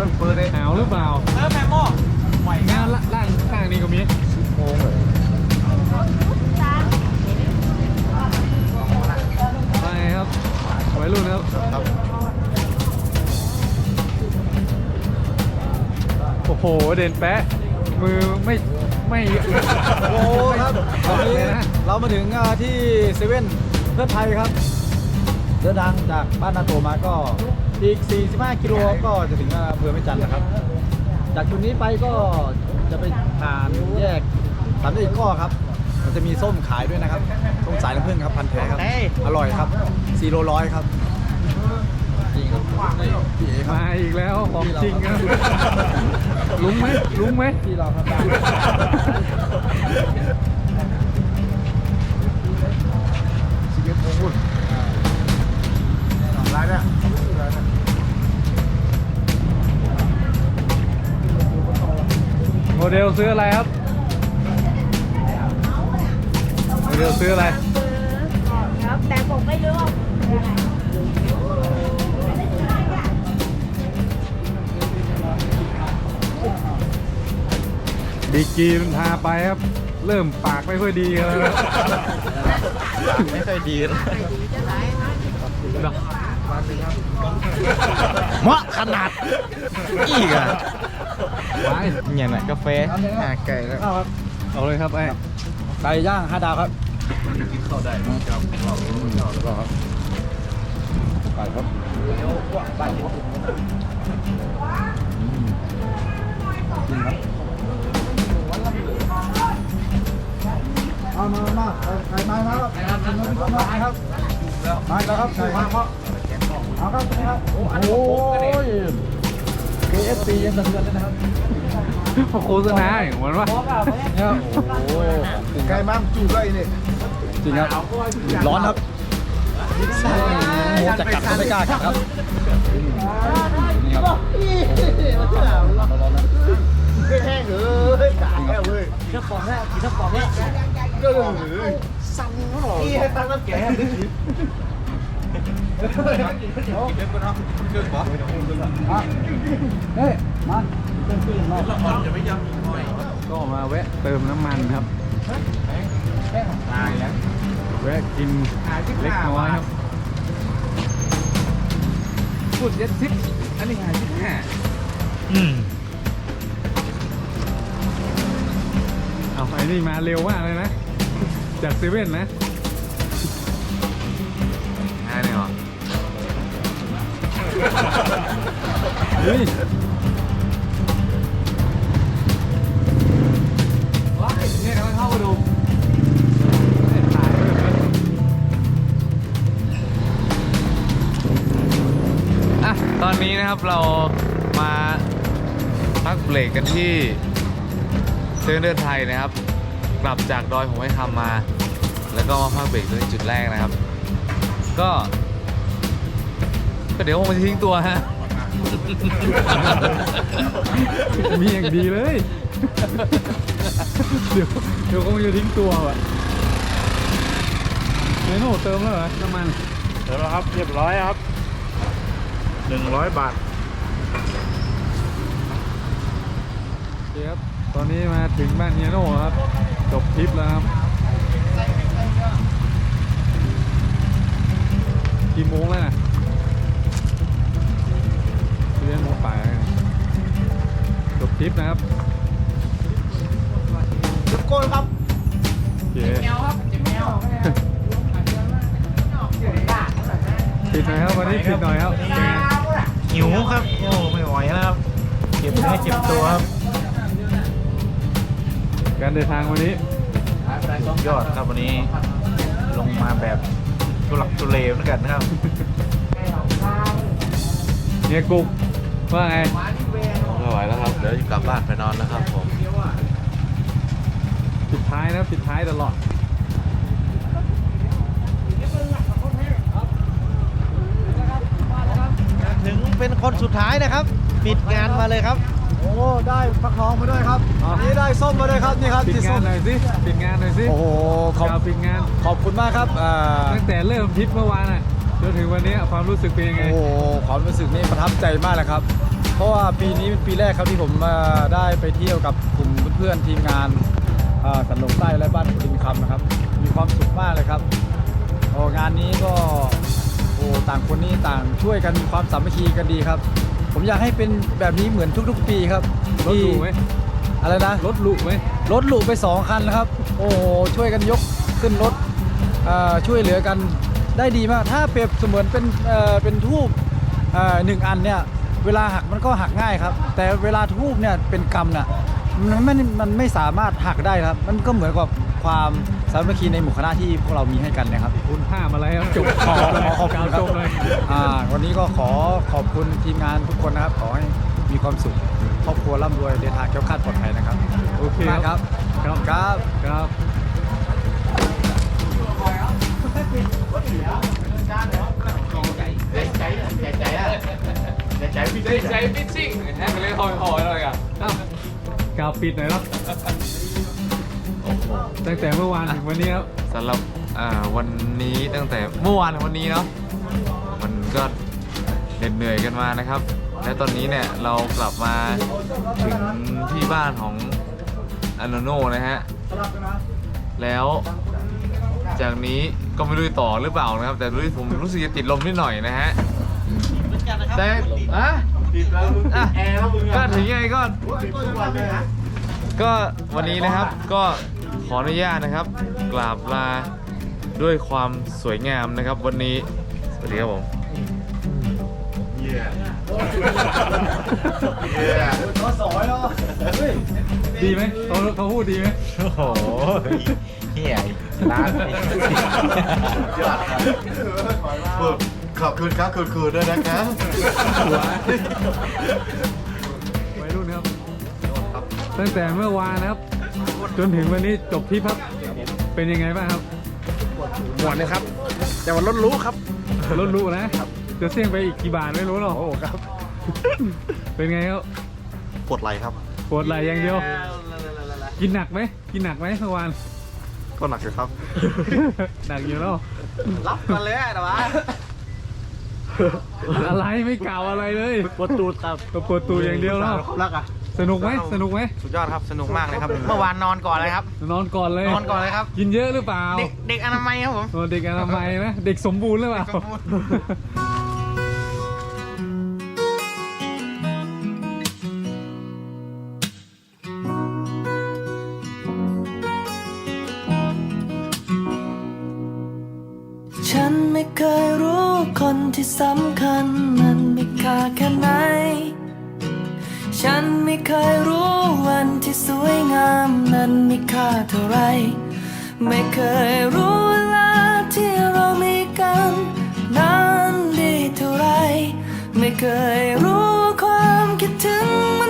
มันเปิดเลยหาวหรือเปล่าเออแม่หม้อไหวงานละล่างข้างนี้ก็มีโมงเลยไปครับวัยรุ่นครับครับ โอ้โห เด่นแปะมือไม่ไม่โอ้ครับตอนนี้เลยนะเรามาถึงอ่าที่เซเว่นเพื่อไทยครับ เดินทางจากบ้านนาโตมาก็อีก 45 กิโลก็จะถึงอำเภอแม่จันทร์นะครับ จากจุดนี้ไปก็จะไปผ่านแยกสามแยกอีกข้อครับ มันจะมีส้มขายด้วยนะครับส้มสายน้ำผึ้งครับพันแท้ครับ อร่อยครับ4โลร้อยครับจริงครับนี่พี่เอครับมาอีกแล้วของจริงครับลุงไหมลุงไหมที่เราครับชีวิตของ คุณร้านเนี่ยโมเดลซื้ออะไรครับ โมเดลซื้ออะไร ครับแต่ผมไม่รู้ว่าอะไรดีกรีมันพาไปครับ เริ่มปากไม่ค่อยดีแล้วครับไม่ค่อยดี เนาะ เหมาะขนาดอีกอะไปเนี่ยแหละกาแฟอ่าไก่แล้วครับเอาเลยครับไอ้ไก่ย่างห้าดาวครับเข้าได้ครับเราแล้วก็ครับไก่ครับจริงครับเอามามาไก่ไม้มาครับไก่ไม้ครับมาแล้วครับไก่มาครับ เอาครับนี่ครับโอ้ย KFC ยังสะเทือนเลยนะครับโฆษณาอย่างเหมือนว่าเนี่ยโอ้โหไก่ม้ามจูไรเนี่ยจริงครับ ร้อนครับโอ้จะกัดก็ไม่กล้ากัดครับนี่ครับแห้งเลยตายแล้วเว้ยเจ้าของแรกเจ้าของแรกก็เลยสั่งเขาหรอนี่ให้ตั้งน้ำแกง เฮ้ยมาเต้นขึ้นมาก็มาแวะเติมน้ำมันครับ ตายแล้ว แวะกินเล็กน้อยครับพูดเจ็ดสิบอันนี้หายสิบห้าอืมเอาไอ้นี่มาเร็วมากเลยนะ จากเซเว่นนะ เฮ้ยว้ายเนี่ยกำลังเข้ามาดูไอ้ถ่ายไว้เลยอะตอนนี้นะครับเรามาพักเบรกกันที่เซเว่นเดินไทยนะครับ กลับจากดอยหงไม้คำมา แล้วก็มาพักเบรกด้วยจุดแรกนะครับ ก็ ก็เดี๋ยวคงจะทิ้งตัวฮะ มีอย่างดีเลย เดี๋ยวเดี๋ยวคงจะทิ้งตัวว่ะเมนูเติมแล้วเหรอน้ำมัน เดี๋ยวครับเรียบร้อยครับหนึ่งร้อยบาทโอเคครับ ตอนนี้มาถึงบ้านเฮียโน่ครับ จบทริปแล้วครับกี่โมงแล้วนะ เรียนโมงป่ายแล้วเนี่ยจบทริปนะครับทุกคนครับโอเคปิดหน่อยครับวันนี้ปิดหน่อยครับเป็นไงหิวครับโอ้ไม่ไหวแล้วครับเก็บเนื้อเก็บตัวครับ การเดินทางวันนี้สุดยอดครับวันนี้ลงมาแบบทุลักทุเลเหมือนกันนะครับเนี่ยกุ๊ก ว่าไงไม่ไหวแล้วครับ เดี๋ยวกลับบ้านไปนอนนะครับผม ปิดท้ายนะปิดท้ายตลอดถึงเป็นคนสุดท้ายนะครับ ปิดงานมาเลยครับ โอ้ได้ฟักทองมาด้วยครับอ๋อนี่ได้ส้มมาด้วยครับนี่ครับปิดที่งาส้นมหน่อยสิปิดงานหน่อยสิโอ้โหขอบกล่าวปิดงานขอบคุณมากครับอ่าตั้งแต่เริ่มทริปเมื่อวานน่ะ จนถึงวันนี้ความรู้สึกเป็นยังไง โอ้โหความรู้สึกนี่ประทับใจมากเลยครับ เพราะว่าปีนี้เป็นปีแรกครับที่ผมอ่าได้ไปเที่ยวกับกลุ่มเพื่อนๆทีมงานอ่าสันหลงใต้และบ้านคุณดินคำนะครับ มีความสุขมากเลยครับโอ้งานนี้ก็โอ้ต่างคนนี่ต่างช่วยกันมีความสามัคคีกันดีครับ ผมอยากให้เป็นแบบนี้เหมือนทุก ๆ ปีครับรถหรูไหมอะไรนะรถหรูไหมรถหลุไปสองคันนะครับ โอ้โหช่วยกันยกขึ้นรถเอ่อช่วยเหลือกัน ได้ดีมาก ถ้าเปรียบเสมือนเป็นเอ่อเป็นทูบเอ่อหนึ่งอันเนี่ยเวลาหักมันก็หักง่ายครับ แต่เวลาทูบเนี่ยเป็นกรรมเนี่ยมันไม่มันไม่สามารถหักได้ครับ มันก็เหมือนกับความสามัคคีในหมู่คณะที่พวกเรามีให้กันนะครับ คุณห้ามอะไรครับจบขอเลยขอขอบกล่าคุวณครับจบเลยอ่าวันนี้ก็ขอขอบคุณทีมงานทุกคนนะครับ ขอให้มีความสุขครอบครัวร่ำรวยเดินทางแคล้วคลาดปลอดภัยนะครับ โอเคมากครับ ครับ ครับ ครับใจใจพิชชิ่งแฮกเลยหอยหอยเลยอะอ้าวกล่าวปิดหน่อยครับตั้งแต่เมื่อวานถึงวันนี้ครับสำหรับวันนี้ตั้งแต่เมื่อวานถึงวันนี้เนาะมันก็เหน็ดเหนื่อยกันมานะครับ และตอนนี้เนี่ยเรากลับมาถึงที่บ้านของอันโนโนนะฮะแล้วจากนี้ ก็ไม่รู้จะต่อหรือเปล่านะครับ แต่รู้ผมรู้สึกจะติดลมนิดหน่อยนะฮะแต่อะอะก็ถึงยังไงก็ก็วันนี้นะครับก็ขออนุญาตนะครับ กราบลาด้วยความสวยงามนะครับ วันนี้สวัสดีครับผม ดีไหมเขาเขาพูดดีไหมโอ้โห เฮียร้านยอดครับขอบคุณครับคุณครูด้วยนะครับวัยรุ่นครับ ตั้งแต่เมื่อวานนะครับ จนถึงวันนี้จบทริปครับเป็นยังไงบ้างครับหมดเลยครับ แต่วันรถรู้ครับรถรู้นะจะเสี่ยงไปอีกกี่บาทไม่รู้หรอกโอ้ครับ เป็นไงครับปวดไหล่ครับปวดไหล่อย่างเดียว กินหนักไหมกินหนักไหมเมื่อวาน ก็หนักอยู่ครับ หนักอยู่แล้วรับมาเลยแต่ว่าอะไรไม่กล่าวอะไรเลยปวดตูดครับก็ปวดตูอย่างเดียวแล้วรักอะสนุกไหมสนุกไหมสุดยอดครับสนุกมากเลยครับ เมื่อวานนอนก่อนเลยครับ นอนก่อนเลยนอนก่อนเลยครับ กินเยอะหรือเปล่า เด็กเด็กอนามัยครับผมโอ้เด็กอนามัยนะเด็กสมบูรณ์หรือเปล่า ที่สำคัญมันมีค่าแค่ไหน ฉันไม่เคยรู้วันที่สวยงามนั้นมีค่าเท่าไร ไม่เคยรู้เวลาที่เรามีกันนั้นดีเท่าไร ไม่เคยรู้ความคิดถึงมัน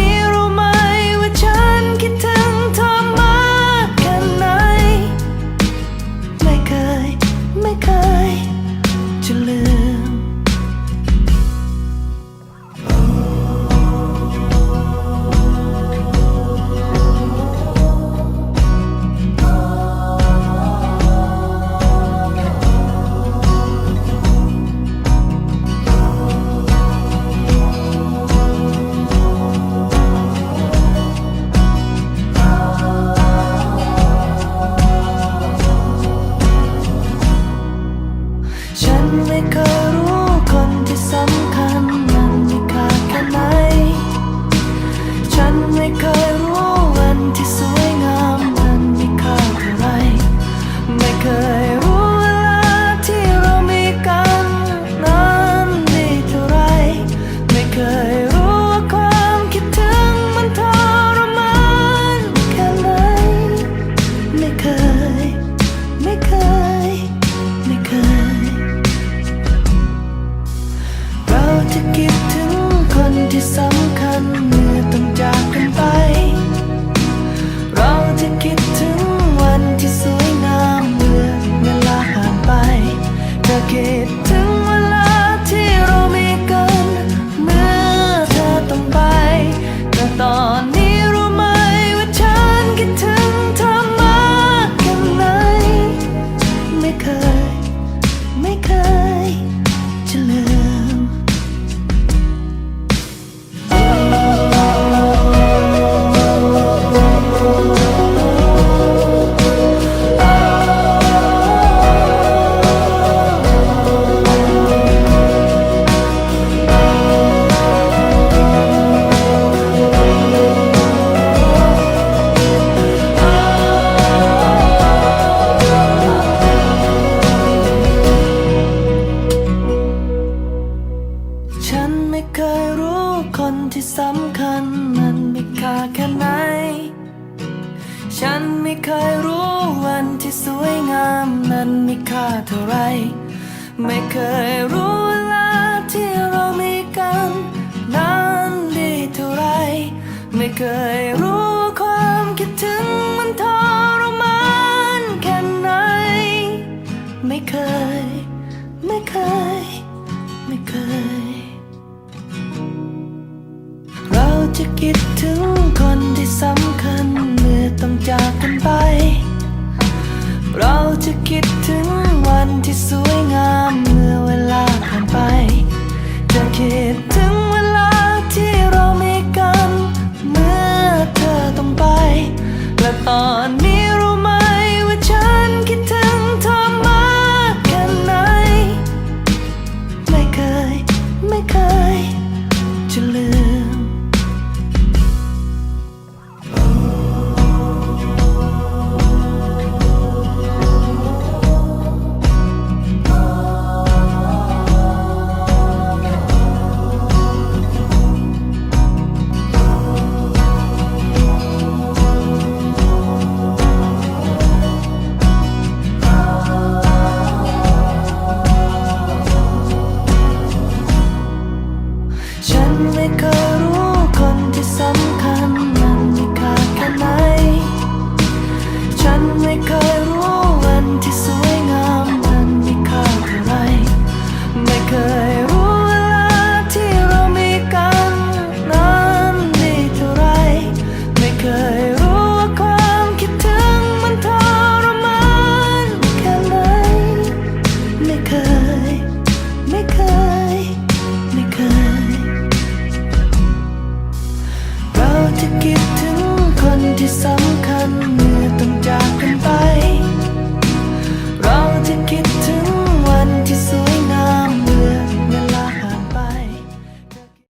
้ ฉันไม่เคยรู้วันที่สวยงามนั้นมีค่าเท่าไร ไม่เคยรู้เวลาที่เรามีกันนั้นดีเท่าไร ไม่เคยรู้ความคิดถึงมันทรมานแค่ไหน ไม่เคย ไม่เคย ไม่เคย เราจะคิดถึงคนที่สำคัญ จากกันไป เราจะคิดถึงวันที่สวยงามเมื่อเวลาผ่านไป จะคิดถึงเวลาที่เรามีกัน เมื่อเธอต้องไป และตอนนี้รู้ไหม